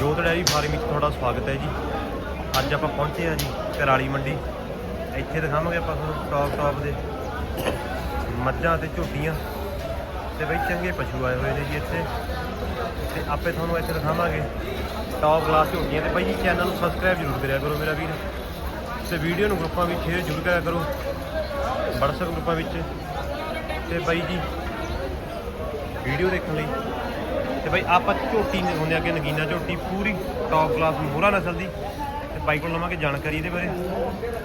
ਜੋਤ dairy farm ਵਿੱਚ ਤੁਹਾਡਾ ਸਵਾਗਤ ਹੈ ਜੀ। ਅੱਜ ਆਪਾਂ ਪਹੁੰਚੇ ਹਾਂ ਜੀ ਕਰਾਲੀ ਮੰਡੀ। ਇੱਥੇ ਦਿਖਾਵਾਂਗੇ ਆਪਾਂ ਤੁਹਾਨੂੰ ਟੌਪ ਟੌਪ ਦੇ ਮੱਝਾਂ ਤੇ ਝੋਟੀਆਂ। ਤੇ ਬਈ ਚੰਗੇ ਪਸ਼ੂ ਆਏ ਹੋਏ ਨੇ ਜੀ ਇੱਥੇ। ਤੇ ਆਪੇ ਤੁਹਾਨੂੰ ਇੱਥੇ ਦਿਖਾਵਾਂਗੇ ਟੌਪ ਕਲਾਸ ਝੋਟੀਆਂ ਤੇ। ਬਾਈ ਜੀ ਚੈਨਲ ਨੂੰ ਸਬਸਕ੍ਰਾਈਬ ਜ਼ਰੂਰ ਕਰਿਆ ਕਰੋ ਮੇਰਾ ਵੀਰ। ਤੇ ਵੀਡੀਓ ਨੂੰ ਗਰੁੱਪਾਂ ਵਿੱਚ ਸ਼ੇਅਰ ਜ਼ਰੂਰ ਕਰਿਆ ਕਰੋ। WhatsApp ਗਰੁੱਪਾਂ ਵਿੱਚ। ਤੇ ਬਾਈ ਜੀ ਵੀਡੀਓ ਦੇਖਣ ਲਈ ਤੇ ਬਾਈ ਆਪਾਂ ਝੋਟੀ ਨੇ ਹੁੰਦੇ ਅੱਗੇ ਨਗੀਨਾ ਝੋਟੀ ਪੂਰੀ ਟੌਪ ਕਲਾਸ ਮੋਹਰਾ ਨਸਲ ਦੀ ਤੇ ਬਾਈ ਕੋਲ ਲਵਾਂਗੇ ਜਾਣਕਾਰੀ ਇਹਦੇ ਬਾਰੇ।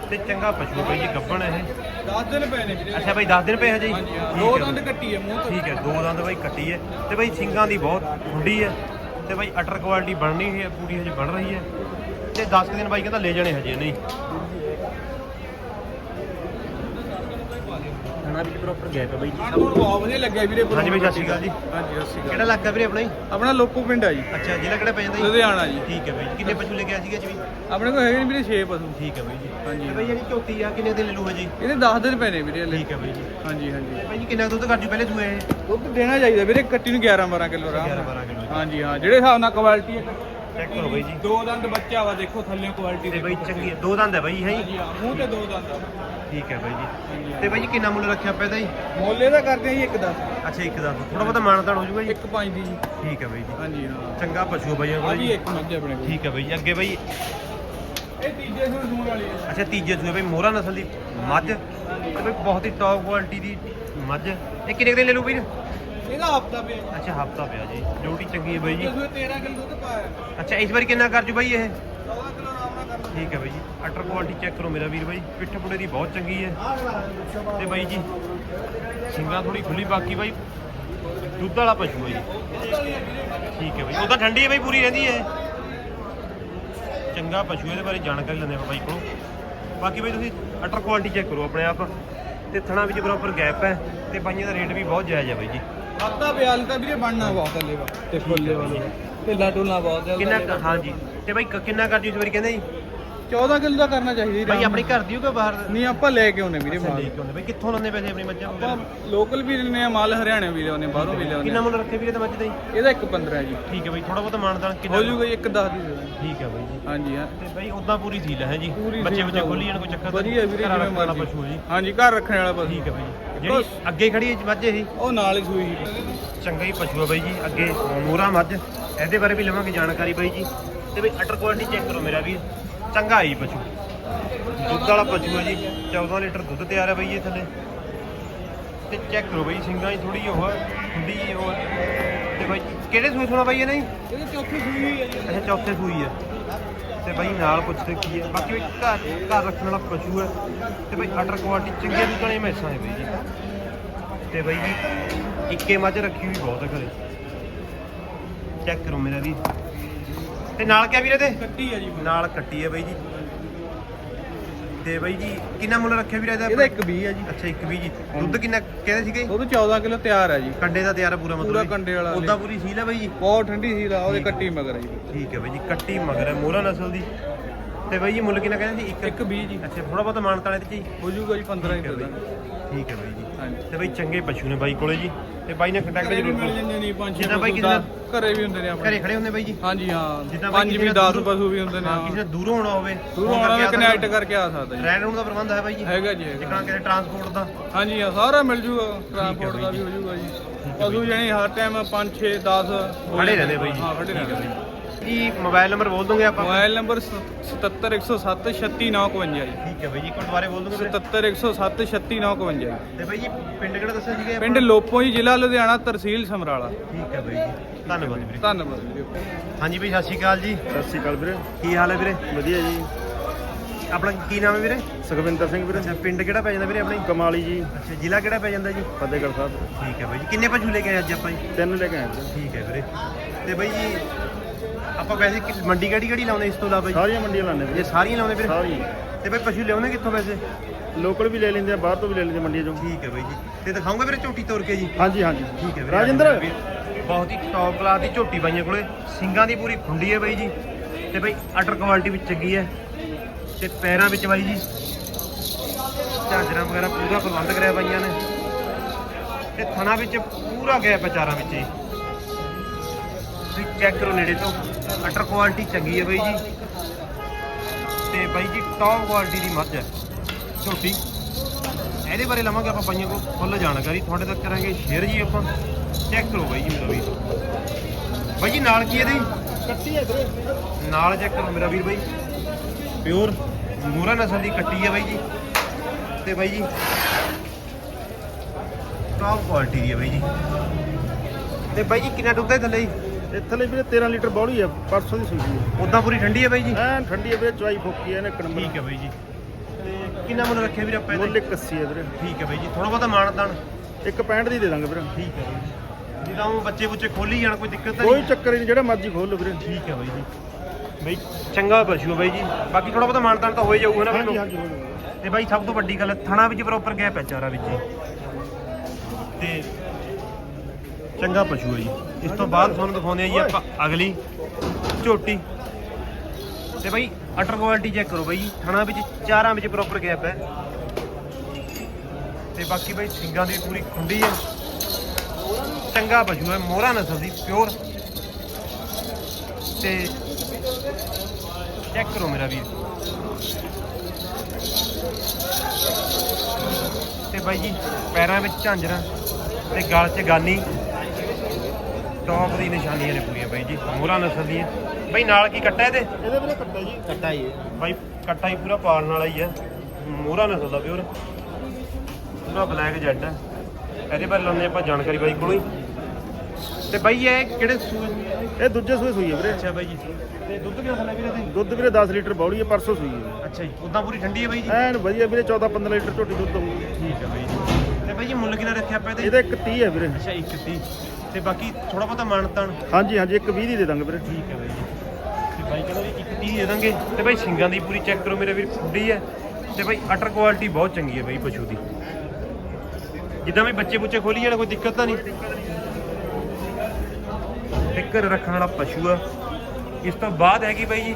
ਤੇ ਚੰਗਾ ਪਸ਼ੂ ਬਾਈ ਜੀ ਗੱਬਣ ਹੈ ਇਹ। 10 ਦਿਨ ਪਏ ਨੇ ਵੀਰੇ। ਅੱਛਾ ਬਾਈ 10 ਦਿਨ ਪਏ ਹਜੇ ਜੀ? ਹਾਂਜੀ ਹਾਂ। ਠੀਕ ਦੋ ਹੈ ਦੰਦ ਬਾਈ। ਕੱਟੀ ਹੈ ਮੂੰਹ ਤੋਂ। ਠੀਕ ਹੈ ਦੋ ਦੰਦ ਬਾਈ ਕੱਟੀ ਹੈ। ਤੇ ਬਾਈ ਸਿੰਘਾਂ ਦੀ ਬਹੁਤ ਖੁੰਡੀ ਹੈ। ਤੇ ਬਾਈ ਅਟਰ ਕੁਆਲਿਟੀ ਬਣਨੀ ਹੈ ਪੂਰੀ ਹਜੇ ਬਣ ਰਹੀ ਹੈ। ਤੇ 10 ਕੁ ਦਿਨ ਬਾਈ ਕਹਿੰਦਾ ਲੈ ਜਾਣੇ ਹਜੇ ਨਹੀਂ। ਵੀ ਪ੍ਰੋਪਰ ਗੈਪ ਹੈ ਬਾਈ ਜੀ। ਸਾਨੂੰ ਬਹੁਤ ਵਧੀਆ ਲੱਗਿਆ ਵੀਰੇ ਹਾਂਜੀ ਬਾਈ, ਸਤਿ ਸ਼੍ਰੀ ਅਕਾਲ ਜੀ। ਹਾਂਜੀ ਸਤਿ ਸ਼੍ਰੀ ਕਿਹੜਾ ਅਕਾਲ ਇਲਾਕਾ ਵੀਰੇ ਆਪਣਾ ਜੀ? ਆਪਣਾ ਲੋਕੋ ਪਿੰਡ ਆ ਜੀ। ਅੱਛਾ ਜ਼ਿਲ੍ਹਾ ਕਿਹੜਾ ਪੈ ਜਾਂਦਾ ਜੀ? ਲੁਧਿਆਣਾ ਜੀ। ਠੀਕ ਹੈ ਬਾਈ ਜੀ। ਕਿੰਨੇ ਪਸ਼ੂ ਲੈ ਕੇ ਆਏ ਸੀਗੇ ਅੱਜ ਵੀ? ਆਪਣੇ ਕੋਲ ਹੈਗੇ ਨੇ ਵੀਰੇ 6 ਪਸ਼ੂ। ਠੀਕ ਹੈ ਬਾਈ ਜੀ। ਹਾਂਜੀ। ਤੇ ਬਾਈ ਜਿਹੜੀ ਝੋਟੀ ਆ ਕਿੰਨੇ ਦਿਨ ਲੈ ਲੂ ਹਜੇ ਇਹਦੇ 10 ਦਿਨ ਨੇ ਵੀਰੇ ਹਲੇ। ਠੀਕ ਹੈ ਬਾਈ ਜੀ। ਹਾਂਜੀ ਹਾਂਜੀ। ਬਾਈ ਜੀ ਕਿੰਨਾ ਦੁੱਧ ਕਰ ਜੂ ਪਹਿਲੇ ਸੂਏ ਇਹ ਦੁੱਧ ਦੇਣਾ ਚਾਹੀਦਾ ਵੀਰੇ ਕੱਟੀ ਨੂੰ 11 12 ਕਿਲੋ ਆਰਾਮ 11 ਨਾਲ 12 ਕਿਲੋ ਹਾਂਜੀ ਹਾਂ ਜਿਹੜੇ ਹਿਸਾਬ ਨਾਲ ਕੁਆਲਿਟੀ ਹੈ। ਚੈੱਕ ਕਰੋ ਬਾਈ ਜੀ। ਦੋ ਦੰਦ ਬੱਚਾ ਵਾ ਦੇਖੋ ਥੱਲੇ ਕੁਆਲਿਟੀ ਤੇ ਬਾਈ ਚੰਗੀ ਹੈ। ਦੋ ਦੰਦ ਹੈ ਬਾਈ ਹੈ ਜੀ? ਹਾਂ ਮੂੰਹ ਤੇ ਦੋ ਦੰਦ ਆ। ਠੀਕ ਹੈ ਬਾਈ ਜੀ। ਤੇ ਬਾਈ ਜੀ ਕਿੰਨਾ ਮੁੱਲ ਰੱਖਿਆ ਪਿਆ ਇਹਦਾ ਜੀ? ਮੋਲੇ ਦਾ ਕਰਦੇ ਆ ਜੀ ਇੱਕ 10 ਅੱਛਾ ਇੱਕ ਦੰਦ ਥੋੜਾ ਬਹੁਤਾ ਮਾਨਤਾਨ ਹੋ ਜੂਗਾ ਜੀ? ਇੱਕ ਪੰਜ ਦੀ ਜੀ। ਠੀਕ ਹੈ ਬਾਈ ਜੀ। ਹਾਂਜੀ ਹਾਂ। ਚੰਗਾ ਪਸ਼ੂ ਬਾਈ ਆ ਕੋਲ ਜੀ ਜੀ ਇੱਕ ਮੱਝ ਆਪਣੇ ਕੋਲ। ਠੀਕ ਹੈ ਬਾਈ ਜੀ। ਅੱਗੇ ਬਾਈ। ਇਹ ਤੀਜੇ ਸੂਣ ਸੂਣ ਵਾਲੀ ਹੈ ਅੱਛਾ ਤੀਜੇ ਸੂਏ ਬਾਈ। ਮੋਹਰਾ ਨਸਲ ਦੀ ਮੱਝ। ਤੇ ਬਾਈ ਬਹੁਤ ਹੀ ਟੌਪ ਕੁਆਲਿਟੀ ਦੀ ਮੱਝ। ਇਹ ਕਿੰਨੇ ਕੁ ਦਿਨ ਲੈ ਲੂ ਬਾਈ? ਇਹਦਾ ਹਫਤਾ ਪਿਆ ਅੱਛਾ ਹਫਤਾ ਪਿਆ ਜੀ। ਡਿਊਟੀ ਚੰਗੀ ਹੈ ਬਾਈ ਜੀ। ਇਸ ਵਿੱਚ 13 ਕਿਲੋ ਦੁੱਧ ਪਾਇਆ। ਅੱਛਾ ਇਸ ਵਾਰੀ ਕਿੰਨਾ ਕਰ ਜੂ ਬਾਈ ਇਹ? 14 ਕਿਲੋ ਆਰਾਮ ਨਾਲ ਕਰ ਠੀਕ ਹੈ ਬਾਈ ਜੀ। ਅਟਰ ਕੁਆਲਿਟੀ ਚੈੱਕ ਕਰੋ ਮੇਰਾ ਵੀਰ ਬਾਈ। ਪਿੱਠ ਪੁੜੇ ਦੀ ਬਹੁਤ ਚੰਗੀ ਹੈ। ਤੇ ਬਾਈ ਜੀ ਸਿੰਗਾ ਥੋੜੀ ਖੁੱਲੀ ਬਾਕੀ ਬਾਈ ਦੁੱਧ ਵਾਲਾ ਪਸ਼ੂ ਹੈ ਜੀ। ਠੀਕ ਹੈ ਬਾਈ। ਉਹ ਤਾਂ ਠੰਡੀ ਹੈ ਬਾਈ ਪੂਰੀ ਰਹਿੰਦੀ ਹੈ। ਚੰਗਾ ਪਸ਼ੂ ਇਹਦੇ ਬਾਰੇ ਜਾਣਕਾਰੀ ਲੈਂਦੇ ਆਪਾਂ ਬਾਈ ਕੋਲੋਂ। ਬਾਕੀ ਬਾਈ ਤੁਸੀਂ ਅਟਰ ਕੁਆਲਿਟੀ ਚੈੱਕ ਕਰੋ ਆਪਣੇ ਆਪ। ਤੇ ਥਣਾ ਵਿੱਚ ਬਰਾਬਰ ਗੈਪ ਹੈ ਤੇ ਬਾਈਆਂ ਦਾ ਰੇਟ ਵੀ ਬਹੁਤ ਜਾਇਜ਼ ਹੈ ਬਾਈ ਜੀ। ਪਿਆ ਹਲ ਤਾਂ ਵੀਰੇ ਬਣਨਾ ਬਹੁਤ ਹੈ ਲੇਵਾ। ਤੇ ਫੁੱਲੇ ਵਾਲੇ। ਢਿੱਲਾ ਢੁੱਲਾ ਬਹੁਤ ਹੈ ਕਿੰਨਾ ਹਾਂਜੀ। ਤੇ ਬਾਈ ਕਿੰਨਾ ਕਰ ਜੂ ਇਸ ਵਾਰੀ ਕਹਿੰਦੇ ਜੀ? 14 ਕਿਲੋ ਦਾ ਕਰਨਾ ਚਾਹੀਦਾ ਆਪਣੇ ਨਾਲ। ਘਰ ਦੀ ਬਾਹਰ? ਨਹੀਂ ਆਪਾਂ ਲੈ ਕੇ ਆਉਨੇ ਵੀਰੇ ਮਾਲ ਲੈ ਕੇ ਆਉਂਦੇ। ਬਾਈ ਕਿੱਥੋਂ ਲੈਂਦੇ ਪੈਸੇ ਆਪਣੀ ਮੱਝਾਂ ਆਪਾਂ ਲੋਕਲ ਵੀ ਲੈਨੇ ਆ ਮਾਲ ਹਰਿਆਣੇ ਵੀ ਲਿਆਉਨੇ ਬਾਹਰੋਂ ਵੀ ਲਿਆਉਨੇ ਕਿੰਨਾ ਮੁੱਲ ਰੱਖੇ ਵੀਰੇ ਤੇ ਮੱਝ ਦਾ ਜੀ? ਇਹਦਾ ਇੱਕ 15 ਹੈ ਜੀ। ਠੀਕ ਹੈ ਬਾਈ ਥੋੜਾ ਬਹੁਤਾ ਮਾਨਦਾਨ ਕਿੰਨਾ ਹੋ ਜੂਗਾ ਜੀ ਇੱਕ 10 ਦੀ। ਠੀਕ ਹੈ ਜੀ। ਹਾਂਜੀ ਹਾਂ। ਤੇ ਬਾਈ ਉਦਾਂ ਪੂਰੀ ਸੀਲ ਹੈ ਜੀ। ਬੱਚੇ ਬੱਚੇ ਖੋਲੀ ਜਾਣ ਕੋਈ ਚੱਕਰ ਤਾਂ ਵਧੀਆ ਵੀਰੇ ਜਿਵੇਂ ਮਰਜ਼ੀ। ਪਸ਼ੂ ਜੀ। ਹਾਂਜੀ ਘਰ ਰੱਖਣ ਵਾਲਾ ਬਸ ਠੀਕ ਹੈ ਜਿਹੜੀ ਅੱਗੇ ਖੜੀ ਮੱਝ ਇਹ? ਉਹ ਨਾਲ ਹੀ ਸੂਈ ਚੰਗਾ ਹੀ ਪਸ਼ੂ ਹੈ ਬਾਈ ਜੀ ਅੱਗੇ ਮੋਰਾ ਮੱਝ। ਇਹਦੇ ਬਾਰੇ ਵੀ ਲਵਾਂਗੇ ਜਾਣਕਾਰੀ ਬਾਈ ਜੀ। ਤੇ ਬਾਈ ਅਟਰ ਕੁਆਲਿਟੀ ਚੈੱਕ ਕਰੋ ਮੇਰਾ ਵੀ ਚੰਗਾ ਹੈ ਜੀ ਪਸ਼ੂ। ਦੁੱਧ ਵਾਲਾ ਪਸ਼ੂ ਹੈ ਜੀ 14 ਲੀਟਰ ਦੁੱਧ ਤਿਆਰ ਹੈ ਬਾਈ ਇਹ ਥੱਲੇ ਤੇ। ਚੈੱਕ ਕਰੋ ਬਾਈ ਸਿੰਘਾਂ ਹੀ ਥੋੜੀ ਉਹ ਹੈ, ਖੁੱਡੀ ਜਿਹੀ ਉਹ। ਤੇ ਬਾਈ ਕਿਹੜੇ ਸੂਏ ਸੁਣਾ ਬਾਈ ਇਹ ਨਹੀਂ ਇਹਦੇ ਚੌਥੀ ਸੂਈ ਹੈ ਜੀ। ਅੱਛਾ ਚੌਥੇ ਸੂਈ ਹੈ ਤੇ ਬਾਈ ਨਾਲ ਪੁੱਛਦੇ ਕੀ ਹੈ ਬਾਕੀ ਵੀ ਘਰ ਘਰ ਰੱਖਣ ਵਾਲਾ ਪਸ਼ੂ ਹੈ ਤੇ ਬਾਈ ਅਟਰ ਕੁਆਲਿਟੀ ਚੰਗੇ ਦੁੱਧ ਵਾਲੇ ਮੈਸਾਂ ਹੈ ਬਾਈ ਜੀ। ਤੇ ਬਾਈ ਜੀ ਇੱਕੇ ਮੱਝ ਰੱਖੀ ਹੋਈ ਬਹੁਤ ਹੈ ਘਰੇ। ਚੈੱਕ ਕਰੋ ਮੇਰਾ ਵੀ। ਤੇ ਨਾਲ ਕਿਆ ਵੀਰੇ ਤੇ? ਕੱਟੀ ਹੈ ਜੀ ਨਾਲ ਕੱਟੀ ਹੈ ਬਾਈ ਜੀ। ਤੇ ਬਾਈ ਜੀ ਕਿੰਨਾ ਮੁੱਲ ਰੱਖਿਆ ਵੀਰੇ ਇਹਦਾ ਇਹਦਾ ਇੱਕ 20 ਹੈ ਜੀ। ਅੱਛਾ ਇੱਕ ਵੀ ਜੀ। ਦੁੱਧ ਕਿੰਨਾ ਕਹਿੰਦੇ ਸੀਗੇ ਦੁੱਧ 14 ਕਿਲੋ ਤਿਆਰ ਹੈ ਜੀ। ਕੰਡੇ ਦਾ ਤਿਆਰ ਪੂਰਾ ਮਤਲਬ ਪੂਰਾ ਕੰਡੇ ਵਾਲਾ ਉਦਾਂ ਪੂਰੀ ਸੀਲ ਹੈ ਬਾਈ ਜੀ? ਬਹੁਤ ਠੰਡੀ ਸੀ ਲਾ ਉਹਦੇ ਕੱਟੀ ਮਗਰ ਹੈ ਜੀ। ਠੀਕ ਹੈ ਬਾਈ ਜੀ ਕੱਟੀ ਮਗਰ ਹੈ ਮੋਹਰਾ ਨਸਲ ਦੀ। ਤੇ ਬਾਈ ਜੀ ਮੁੱਲ ਕਿੰਨਾ ਕਹਿੰਦੇ ਸੀ? ਇੱਕ? ਇੱਕ 20 ਜੀ। ਅੱਛਾ ਥੋੜਾ ਬਹੁਤਾ ਮਾਨਤਾ ਨੇ ਤੇ ਜੀ। ਹੋ ਜੂਗਾ ਜੀ 15 ਹੀ ਦੇ। ਦਾਂਗੇ ਠੀਕ ਹੈ ਬਾਈ ਜੀ। ਤੇ ਬਾਈ ਚੰਗੇ ਪਸ਼ੂ ਨੇ ਬਾਈ ਕੋਲੇ ਜੀ। ਤੇ ਬਾਈ ਨੇ ਕੰਟੈਕਟ ਘਰੇ ਵੀ ਜ਼ਰੂਰ ਮਿਲ ਕਰੋ। ਜਾਂਦੇ ਨੇ ਪੰਜ ਛੇ ਜਿੱਦਾਂ ਬਾਈ ਪਸ਼ੂ ਘਰੇ ਵੀ ਹੁੰਦੇ ਨੇ ਆਪਣੇ। ਘਰੇ ਖੜੇ ਹੁੰਦੇ ਬਾਈ ਜੀ? ਹਾਂਜੀ ਹਾਂ। ਜਿੱਦਾਂ ਬਾਈ ਪੰਜ ਕਿਸੇ ਵੀ ਦਾ 10 ਦੂਰ- ਪਸ਼ੂ ਵੀ ਹੁੰਦੇ ਨੇ ਹਾਂ, ਕਿਸੇ ਨੇ ਦੂਰੋਂ ਆਉਣਾ ਹੋਵੇ ਦੂਰ ਆਉਣਾ ਵੀ ਕਨੈਕਟ। ਕਰਕੇ ਆ ਸਕਦਾ ਜੀ। ਰਹਿਣ ਰੂਣ ਦਾ ਪ੍ਰਬੰਧ ਹੈ ਬਾਈ ਜੀ? ਹੈਗਾ ਜੀ ਹੈਗਾ। ਜਿੱਦਾਂ ਕਿਸੇ ਟਰਾਂਸਪੋਰਟ ਦਾ। ਹਾਂਜੀ ਹਾਂ ਸਾਰਾ ਮਿਲ ਜੂਗਾ ਟ੍ਰਾਂਸਪੋਰਟ ਦਾ ਵੀ ਹੋ ਜੂਗਾ ਜੀ। ਪਸ਼ੂ ਜਣੇ ਹਰ ਟਾਈਮ 5 6 10 ਖੜੇ ਰਹਿੰਦੇ ਬਾਈ ਜੀ। ਹਾਂ ਖੜੇ ਰਹਿੰਦੇ ਜੀ ਮੋਬਾਈਲ ਨੰਬਰ ਬੋਲ ਦੋਗੇ ਆਪਾਂ? ਮੋਬਾਈਲ ਨੰਬਰ 77107 36952 ਜੀ। ਠੀਕ ਹੈ ਬਾਈ ਜੀ ਇੱਕ ਵਾਰ ਦੁਬਾਰੇ ਬੋਲ ਦੋਗੇ ਵੀਰੇ? 77107 36952 ਜੀ। ਤੇ ਬਾਈ ਜੀ ਪਿੰਡ ਕਿਹੜਾ ਦੱਸਿਆ ਸੀਗਾ ਪਿੰਡ ਲੋਪੋ ਜੀ ਜ਼ਿਲ੍ਹਾ ਲੁਧਿਆਣਾ ਤਹਿਸੀਲ ਸਮਰਾਲਾ। ਠੀਕ ਹੈ ਬਾਈ ਜੀ ਧੰਨਵਾਦ ਵੀਰੇ। ਧੰਨਵਾਦ ਵੀਰੇ। ਹਾਂਜੀ ਬਾਈ ਸਤਿ ਸ਼੍ਰੀ ਅਕਾਲ ਜੀ। ਸਤਿ ਸ਼੍ਰੀ ਅਕਾਲ ਵੀਰੇ। ਕੀ ਹਾਲ ਹੈ ਵੀਰੇ? ਵਧੀਆ ਜੀ। ਆਪਣਾ ਕੀ ਨਾਮ ਹੈ ਵੀਰੇ? ਸੁਖਵਿੰਦਰ ਸਿੰਘ ਵੀਰੇ। ਅੱਛਾ ਪਿੰਡ ਕਿਹੜਾ ਪੈ ਜਾਂਦਾ ਵੀਰੇ ਆਪਣਾ? ਜੀ? ਕਮਾਲੀ ਜੀ। ਅੱਛਾ ਜ਼ਿਲ੍ਹਾ ਕਿਹੜਾ ਪੈ ਜਾਂਦਾ ਜੀ? ਫਤਿਹਗੜ੍ਹ ਸਾਹਿਬ। ਠੀਕ ਹੈ ਬਾਈ ਜੀ ਕਿੰਨੇ ਪਸ਼ੂ ਲੈ ਕੇ ਆਏ ਅੱਜ ਆਪਾਂ ਜੀ? ਤਿੰਨ ਲੈ ਕੇ ਆਏ ਵੀਰੇ ਠੀਕ ਹੈ ਵੀਰੇ। ਤੇ ਬਾਈ ਜੀ ਆਪਾਂ ਵੈਸੇ ਕਿ- ਮੰਡੀ ਕਿਹੜੀ ਕਿਹੜੀ ਲਾਉਂਦੇ ਇਸ ਤੋਂ ਇਲਾਵਾ ਜੀ? ਸਾਰੀਆਂ ਮੰਡੀਆਂ ਲਾਣੇ ਇਹ ਵੀਰੇ ਸਾਰੀਆਂ ਲਾਉਂਦੇ ਵੀਰੇ ਸਾਰੀਆਂ। ਤੇ ਬਾਈ ਪਸ਼ੂ ਲਿਆਉਂਦੇ ਕਿੱਥੋਂ ਵੈਸੇ? ਲੋਕਲ ਵੀ ਲੈ ਲੈਂਦੇ ਆ ਬਾਹਰ ਤੋਂ ਵੀ ਲੈ ਲੈਂਦੇ ਮੰਡੀਆਂ ਚੋਂ। ਠੀਕ ਹੈ ਬਾਈ ਜੀ। ਤੇ ਦਿਖਾਉਂਗਾ ਵੀਰੇ ਝੋਟੀ ਤੋੜ ਕੇ ਜੀ? ਹਾਂਜੀ ਹਾਂਜੀ। ਠੀਕ ਹੈ ਵੀਰੇ। ਰਾਜਿੰਦਰ? ਬਹੁਤ ਹੀ ਟੌਪ ਕਲਾਸ ਦੀ ਝੋਟੀ ਬਾਈਆਂ ਕੋਲੇ। ਸਿੰਗਾਂ ਦੀ ਪੂਰੀ ਖੁੰਡੀ ਹੈ ਬਾਈ ਜੀ। ਤੇ ਬਾਈ ਅਟਰ ਕੁਆਲਿਟੀ ਵਿੱਚ ਚੰਗੀ ਹੈ। ਤੇ ਪੈਰਾਂ ਵਿੱਚ ਬਾਈ ਜੀ ਝਾਂਜਰਾਂ ਵਗੈਰਾ ਪੂਰਾ ਪ੍ਰਬੰਧ ਕਰਿਆ ਬਾਈਆਂ ਨੇ। ਤੇ ਥਣਾ ਵਿੱਚ ਪੂਰਾ ਗੈਪ ਹੈ ਚਾਰਾਂ ਵਿੱਚ ਜੀ। ਤੁਸੀਂ ਚੈੱਕ ਕਰੋ ਨੇੜੇ ਤੋਂ। ਅਟਰ ਕੁਆਲਿਟੀ ਚੰਗੀ ਹੈ ਬਾਈ ਜੀ। ਤੇ ਬਾਈ ਜੀ ਟੌਪ ਕੁਆਲਿਟੀ ਦੀ ਮੱਝ ਹੈ। ਝੋਟੀ ਇਹਦੇ ਬਾਰੇ ਲਵਾਂਗੇ ਆਪਾਂ ਬਾਈਆਂ ਕੋਲ ਫੁੱਲ ਜਾਣਕਾਰੀ। ਤੁਹਾਡੇ ਤੱਕ ਕਰਾਂਗੇ ਸ਼ੇਅਰ ਜੀ ਆਪਾਂ। ਚੈੱਕ ਕਰੋ ਬਾਈ ਜੀ ਮੇਰਾ ਵੀਰ। ਬਾਈ ਜੀ ਨਾਲ ਕੀ ਇਹਦੇ? ਕੱਟੀ ਹੈ ਵੀਰੇ। ਨਾਲ ਚੈੱਕ ਕਰੋ ਮੇਰਾ ਵੀਰ ਬਾਈ। ਪਿਓਰ ਮੂਰਾ ਨਸਲ ਦੀ ਕੱਟੀ ਹੈ ਬਾਈ ਜੀ। ਤੇ ਬਾਈ ਜੀ ਟੌਪ ਕੁਆਲਿਟੀ ਦੀ ਹੈ ਬਾਈ ਜੀ। ਤੇ ਬਾਈ ਜੀ ਕਿੰਨਾ ਹੈ ਥੱਲੇ ਜੀ? ਇਹ ਥੱਲੇ ਵੀਰੇ 13 ਲੀਟਰ ਬੌਲੀ ਹੈ ਪਰਸੋਂ ਦੀ ਸੂਈ ਹੈ ਉਦਾਂ ਪੂਰੀ ਠੰਡੀ ਹੈ ਬਾਈ ਜੀ? ਐਨ ਠੰਡੀ ਹੈ ਵੀਰੇ ਚਵਾਈ ਫੋਕੀ ਹੈ ਨੇ ਨੰਬਰ ਠੀਕ ਹੈ ਬਾਈ ਜੀ। ਤੇ ਕਿੰਨਾ ਮੁੱਲ ਰੱਖਿਆ ਵੀਰ ਆਪਾਂ ਮੁੱਲ ਇਹਦਾ 81 ਹੈ ਵੀਰੇ। ਠੀਕ ਹੈ ਬਾਈ ਜੀ ਥੋੜਾ ਬਹੁਤਾ ਮਾਨਤਾਨ ਇੱਕ 65 ਦੀ ਦੇ ਦਾਂਗੇ ਵੀਰੇ। ਠੀਕ ਹੈ ਬਾਈ ਜੀ। ਜਿੱਦਾਂ ਉਹ ਬੱਚੇ ਬੁੱਚੇ ਖੋਲੀ ਜਾਣ ਕੋਈ ਦਿੱਕਤ ਤਾਂ ਕੋਈ ਨਹੀਂ। ਚੱਕਰ ਹੀ ਨਹੀਂ ਜਿਹੜਾ ਮਰਜ਼ੀ ਖੋਲ ਲਓ ਵੀਰੇ। ਠੀਕ ਹੈ ਬਾਈ ਜੀ। ਬਾਈ ਚੰਗਾ ਪਸ਼ੂ ਹੈ ਬਾਈ ਜੀ। ਬਾਕੀ ਥੋੜਾ ਬਹੁਤਾ ਮਾਨਤਾਨ ਤਾਂ ਹੋ ਹੀ ਜਾਊਗਾ ਨਾ ਹਾਂਜੀ ਮੈਨੂੰ। ਹਾਂਜੀ ਹੋ ਜਾਊਗਾ। ਤੇ ਬਾਈ ਸਭ ਤੋਂ ਵੱਡੀ ਗੱਲ ਥਣਾ ਵਿੱਚ ਪ੍ਰੋਪਰ ਗੈਪ ਹੈ ਚਾਰਾ ਵਿੱਚ। ਤੇ ਚੰਗਾ ਪਸ਼ੂ ਹੈ ਜੀ। ਇਸ ਤੋਂ ਬਾਅਦ ਤੁਹਾਨੂੰ ਦਿਖਾਉਂਦੇ ਆ ਜੀ ਆਪਾਂ ਅਗਲੀ ਝੋਟੀ। ਤੇ ਬਾਈ, ਅਟਰ ਕੁਆਲਿਟੀ ਚੈੱਕ ਕਰੋ ਬਾਈ। ਥਣਾ ਵਿੱਚ ਚਾਰਾਂ ਵਿੱਚ ਪ੍ਰੋਪਰ ਗੈਪ ਹੈ। ਤੇ ਬਾਕੀ ਬਾਈ, ਸਿੰਗਾਂ ਦੀ ਪੂਰੀ ਖੁੰਡੀ ਹੈ। ਚੰਗਾ ਪਸ਼ੂ ਹੈ, ਮੋਹਰਾ ਨਸਲ ਦੀ ਪਿਓਰ ਤੇ ਚੈੱਕ ਕਰੋ ਮੇਰਾ ਵੀਰ। ਤੇ ਬਾਈ ਜੀ, ਪੈਰਾਂ ਵਿੱਚ ਝਾਂਜਰਾਂ ਤੇ ਗਲ 'ਚ ਗਾਨੀ। ਟੌਪ ਦੀ ਨਿਸ਼ਾਨੀਆਂ ਨੇ ਪੂਰੀਆਂ ਬਾਈ ਜੀ ਮੋਹਰਾ ਨਸਲ ਦੀਆਂ। ਬਾਈ ਨਾਲ ਕੀ ਕੱਟਾ ਇਹਦੇ? ਇਹਦੇ ਵੀਰੇ ਕੱਟਾ ਜੀ ਕੱਟਾ ਹੀ ਬਾਈ ਕੱਟਾ ਹੀ ਪੂਰਾ ਪਾਲਣ ਵਾਲਾ ਹੀ ਹੈ ਮੋਹਰਾ ਨਸਲ ਦਾ ਪਿਓਰ। ਪੂਰਾ ਬਲੈਕ ਜੈਡ ਹੈ ਇਹਦੇ ਬਾਰੇ ਲਾਉਂਦੇ ਆਪਾਂ ਜਾਣਕਾਰੀ ਬਾਈ ਕੋਲੋਂ ਹੀ। ਤੇ ਬਾਈ ਇਹ ਕਿਹੜੇ ਸੂਏ ਇਹ ਦੂਜੇ ਸੂਏ ਸੂਈ ਹੈ ਵੀਰੇ। ਅੱਛਾ ਬਾਈ ਜੀ। ਤੇ ਦੁੱਧ ਕਿੰਨਾ ਥੱਲੇ ਵੀਰੇ ਤੇ ਦੁੱਧ ਵੀਰੇ 10 ਲੀਟਰ ਬੌਲੀ ਹੈ ਪਰਸੋਂ ਸੂਈ ਹੈ ਅੱਛਾ ਜੀ ਉਦਾਂ ਪੂਰੀ ਠੰਡੀ ਹੈ ਬਾਈ ਜੀ? ਐਨ ਵਧੀਆ ਵੀਰੇ 14 15 ਲੀਟਰ ਝੋਟੀ ਦੁੱਧ ਹੋਊਗੀ ਠੀਕ ਹੈ ਬਾਈ ਜੀ। ਤੇ ਬਾਈ ਜੀ ਮੁੱਲ ਕਿੰਨਾ ਰੱਖਿਆ ਆਪਾਂ ਇਹਦੇ? ਇਹਦਾ ਇੱਕ 30 ਹੈ ਵੀਰੇ। ਅੱਛਾ ਇੱਕ ਤੀਹ। ਤੇ ਬਾਕੀ ਥੋੜਾ ਬਹੁਤਾ ਮਾਨਤਾਨ ਹਾਂਜੀ ਹਾਂਜੀ ਇੱਕ 20 ਦੀ ਦੇ ਦਾਂਗੇ ਵੀਰੇ। ਠੀਕ ਹੈ ਬਾਈ ਜੀ। ਤੇ ਬਾਈ ਕਹਿੰਦਾ ਵੀ ਇੱਕ ਤੀਹ ਦੇ ਦਾਂਗੇ। ਤੇ ਬਾਈ ਸਿੰਗਾਂ ਦੀ ਪੂਰੀ ਚੈੱਕ ਕਰੋ ਮੇਰੇ ਵੀਰ ਖੁੱਡੀ ਹੈ। ਤੇ ਬਾਈ ਅਟਰ ਕੁਆਲਿਟੀ ਬਹੁਤ ਚੰਗੀ ਹੈ ਬਾਈ ਪਸ਼ੂ ਦੀ। ਜਿੱਦਾਂ ਵੀ ਬੱਚੇ ਬੁੱਚੇ ਖੋਲੀ ਜਾਣ ਕੋਈ ਦਿੱਕਤ ਤਾਂ ਨਹੀਂ। ਟਿੱਕਰ ਰੱਖਣ ਵਾਲਾ ਪਸ਼ੂ ਆ। ਇਸ ਤੋਂ ਬਾਅਦ ਹੈਗੀ ਬਾਈ ਜੀ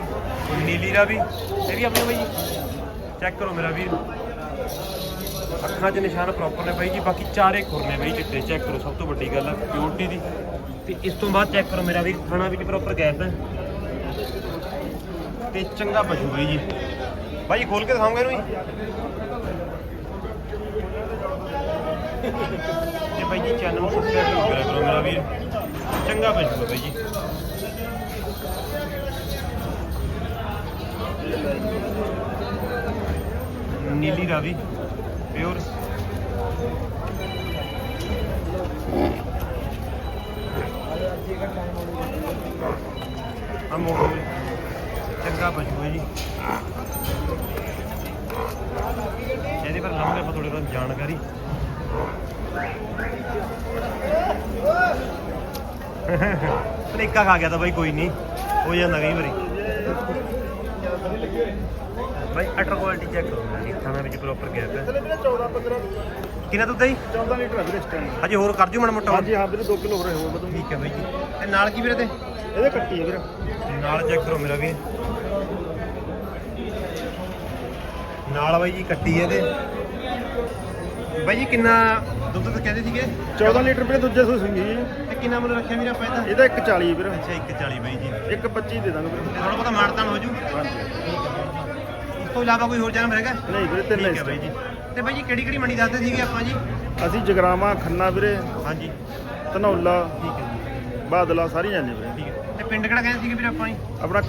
ਨੀਲੀ ਦਾ ਵੀ ਇਹ ਵੀ ਆਪਣੀ ਬਾਈ ਜੀ। ਚੈੱਕ ਕਰੋ ਮੇਰਾ ਵੀਰ। ਅੱਖਾਂ 'ਚ ਨਿਸ਼ਾਨ ਪ੍ਰੋਪਰ ਨੇ ਬਾਈ ਜੀ, ਬਾਕੀ ਚਾਰੇ ਖੁਰ ਨੇ ਬਾਈ ਚਿੱਟੇ ਚੈੱਕ ਕਰੋ ਸਭ ਤੋਂ ਵੱਡੀ ਗੱਲ ਹੈ ਪਿਓਰਟੀ ਦੀ। ਤੇ ਇਸ ਤੋਂ ਬਾਅਦ ਚੈੱਕ ਕਰੋ ਮੇਰਾ ਵੀ, ਖਾਣਾ ਵਿੱਚ ਪ੍ਰੋਪਰ ਗੈਸ ਹੈ ਤੇ ਚੰਗਾ ਪਸ਼ੂ ਬਾਈ ਜੀ। ਬਾਈ ਖੋਲ ਕੇ ਦਿਖਾਉਂਗਾ ਇਹਨੂੰ ਜੀ ਤੇ ਬਾਈ ਜੀ ਚੈਨਲ ਨੂੰ ਸਬਸਕ੍ਰਾਈਬ ਕਰਿਆ ਕਰੋ ਮੇਰਾ ਵੀਰ। ਚੰਗਾ ਪਸ਼ੂ ਬਾਈ ਜੀ। ਨੀਲੀ ਰਾਵੀ। ਅਮੋਲ ਚੰਗਾ ਪਸ਼ੂ ਹੈ ਜੀ ਇਹਦੇ ਪਰ ਲੰਘੇ ਆਪਾਂ ਥੋੜੇ ਬਹੁਤ ਜਾਣਕਾਰੀ। ਪਲੇਕਾ ਖਾ ਗਿਆ ਤਾਂ ਬਾਈ, ਕੋਈ ਨਹੀਂ ਹੋ ਜਾਂਦਾ ਕਈ ਵਾਰੀ। ਬਾਈ ਅਟਰ ਕੁਆਲਿਟੀ ਚੈੱਕ ਕਰੋ ਜੀ ਥਾਣਾ ਵਿੱਚ ਪ੍ਰੋਪਰ ਗੈਪ ਹੈ। ਥੱਲੇ ਵੀਰੇ 14 15 ਕਿੰਨਾ ਦੁੱਧ ਹੈ ਜੀ? 14 ਲੀਟਰ ਹੈ ਵੀਰੇ ਹਜੇ ਹੋਰ ਕਰ ਜੂ ਮਨ ਮੋਟਾ। ਹਾਂਜੀ ਹਾਂ ਵੀਰੇ 2 ਕਿਲੋ ਹੋ ਰਹੇ ਹੋ ਬਦੂ ਠੀਕ ਹੈ ਬਾਈ ਜੀ। ਤੇ ਨਾਲ ਕੀ ਵੀਰੇ ਤੇ? ਇਹਦੇ ਕੱਟੀ ਹੈ ਵੀਰੇ। ਨਾਲ ਚੈੱਕ ਕਰੋ ਮੇਰਾ ਵੀ ਨਾਲ ਬਾਈ ਜੀ ਕੱਟੀ ਇਹਦੇ। ਬਾਈ ਜੀ ਕਿੰਨਾ ਦੁੱਧ ਤਾਂ ਕਹਿੰਦੇ ਸੀਗੇ? 14 ਲੀਟਰ ਵੀਰੇ ਦੂਜੇ ਸੂਈ ਹੈ ਜੀ। ਤੇ ਕਿੰਨਾ ਮੁੱਲ ਰੱਖਿਆ ਵੀਰੇ ਆਪਾਂ ਇਹਦਾ? ਇਹਦਾ ਇੱਕ 40 ਵੀਰੇ। ਅੱਛਾ 140 ਬਾਈ ਜੀ। ਤੇ ਇੱਕ 25 ਦੇ ਦਾਂਗੇ ਵੀਰੇ। ਥੋੜਾ ਬਹੁਤਾ ਮਾਨਤਾਨ ਹੋ ਜੂ। ਹਾਂਜੀ। ਤੋਂ ਇਲਾਵਾ ਕੋਈ ਹੋਰ ਜਾਨਵਰ ਹੈਗਾ? ਨਹੀਂ ਵੀਰੇ ਤਿੰਨ ਠੀਕ ਹੈ ਬਾਈ ਜੀ। ਤੇ ਬਾਈ ਜੀ ਕਿਹੜੀ ਕਿਹੜੀ ਮੰਡੀ ਦੱਸਦੇ ਸੀਗੇ ਆਪਾਂ ਜੀ? ਅਸੀਂ ਜਗਰਾਵਾਂ ਖੰਨਾ ਵੀਰੇ। ਹਾਂਜੀ। ਧਨੌਲਾ। ਠੀਕ ਹੈ ਬਾਦਲਾ ਸਾਰੀ ਜਾਂਦੇ ਵੀਰੇ। ਠੀਕ ਹੈ। ਤੇ ਪਿੰਡ ਕਿਹੜਾ ਕਹਿੰਦੇ ਸੀਗੇ ਵੀਰੇ ਆਪਾਂ ਜੀ? ਆਪਣਾ